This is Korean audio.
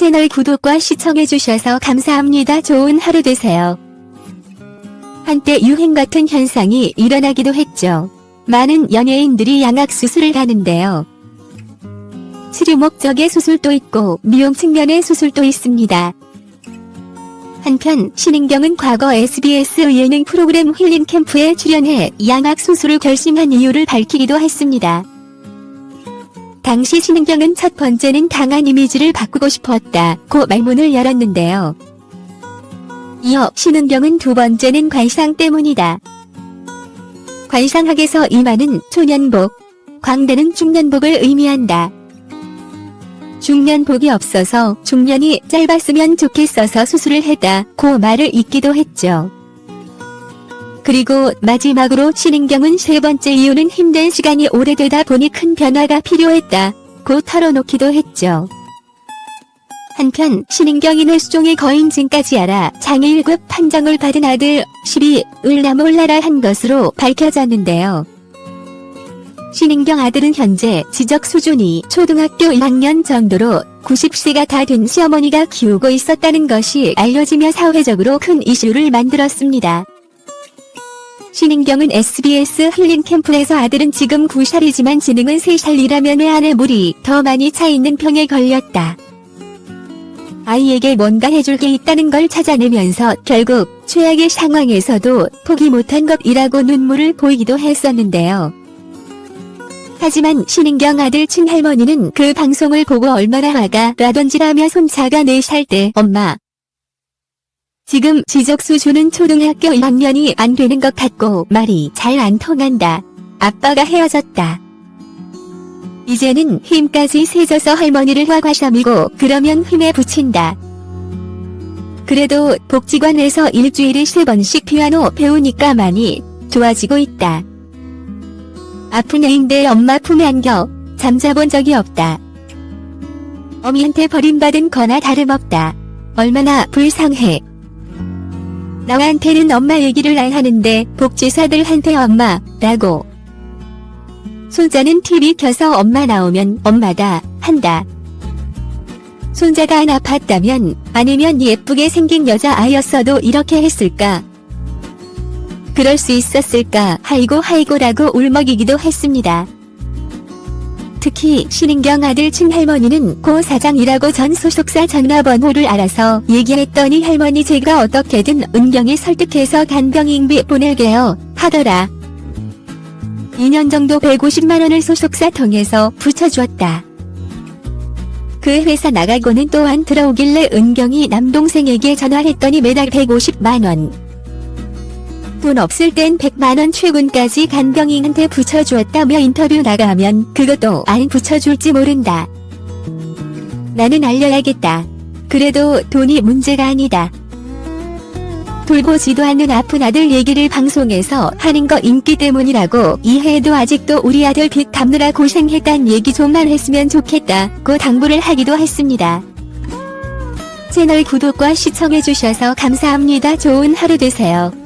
채널 구독과 시청해주셔서 감사합니다. 좋은 하루 되세요. 한때 유행 같은 현상이 일어나기도 했죠. 많은 연예인들이 양악 수술을 하는데요. 치료 목적의 수술도 있고 미용 측면의 수술도 있습니다. 한편 신인경은 과거 SBS 예능 프로그램 힐링 캠프에 출연해 양악 수술을 결심한 이유를 밝히기도 했습니다. 당시 신인경은 첫 번째는 강한 이미지를 바꾸고 싶었다 고 말문을 열었는데요. 이어 신은경은 두 번째는 관상 때문이다. 관상학에서 이마는 초년복, 광대는 중년복을 의미한다. 중년복이 없어서 중년이 짧았으면 좋겠어서 수술을 했다 고 말을 잇기도 했죠. 그리고 마지막으로 신인경은 세 번째 이유는 힘든 시간이 오래되다 보니 큰 변화가 필요했다 고 털어놓기도 했죠. 한편 신인경이 뇌수종의 거인증까지 알아 장애 1급 판정을 받은 아들 12을 나몰라라 한 것으로 밝혀졌는데요. 신인경 아들은 현재 지적 수준이 초등학교 1학년 정도로 90세가 다 된 시어머니가 키우고 있었다는 것이 알려지며 사회적으로 큰 이슈를 만들었습니다. 신인경은 SBS 힐링 캠프에서 아들은 지금 9살이지만 지능은 3살이라면 애 안에 물이 더 많이 차 있는 병에 걸렸다. 아이에게 뭔가 해줄 게 있다는 걸 찾아내면서 결국 최악의 상황에서도 포기 못한 것이라고 눈물을 보이기도 했었는데요. 하지만 신인경 아들 친할머니는 그 방송을 보고 얼마나 화가 나던지라며 손자가 4살 때 엄마 지금 지적 수준은 초등학교 1학년이 안 되는 것 같고 말이 잘 안 통한다. 아빠가 헤어졌다. 이제는 힘까지 세져서 할머니를 화과삼이고 그러면 힘에 붙인다. 그래도 복지관에서 일주일에 세 번씩 피아노 배우니까 많이 좋아지고 있다. 아픈 애인데 엄마 품에 안겨 잠자본 적이 없다. 어미한테 버림받은 거나 다름없다. 얼마나 불쌍해. 나한테는 엄마 얘기를 안 하는데 복지사들한테 엄마라고. 손자는 TV 켜서 엄마 나오면 엄마다 한다. 손자가 안 아팠다면 아니면 예쁘게 생긴 여자아이였어도 이렇게 했을까? 그럴 수 있었을까 하이고 하이고라고 울먹이기도 했습니다. 특히 신인경 아들 친할머니는 고 사장이라고 전 소속사 전화번호를 알아서 얘기했더니 할머니 제가 어떻게든 은경이 설득해서 간병인비 보내게요 하더라. 2년 정도 150만원을 소속사 통해서 붙여주었다. 그 회사 나가고는 또한 들어오길래 은경이 남동생에게 전화했더니 매달 150만원. 돈 없을 땐 100만원 최근까지 간병인한테 붙여주었다며 인터뷰 나가면 그것도 안 붙여줄지 모른다. 나는 알려야겠다. 그래도 돈이 문제가 아니다. 돌보지도 않는 아픈 아들 얘기를 방송에서 하는 거 인기 때문이라고 이해해도 아직도 우리 아들 빚 갚느라 고생했단 얘기 좀만 했으면 좋겠다고 당부를 하기도 했습니다. 채널 구독과 시청해주셔서 감사합니다. 좋은 하루 되세요.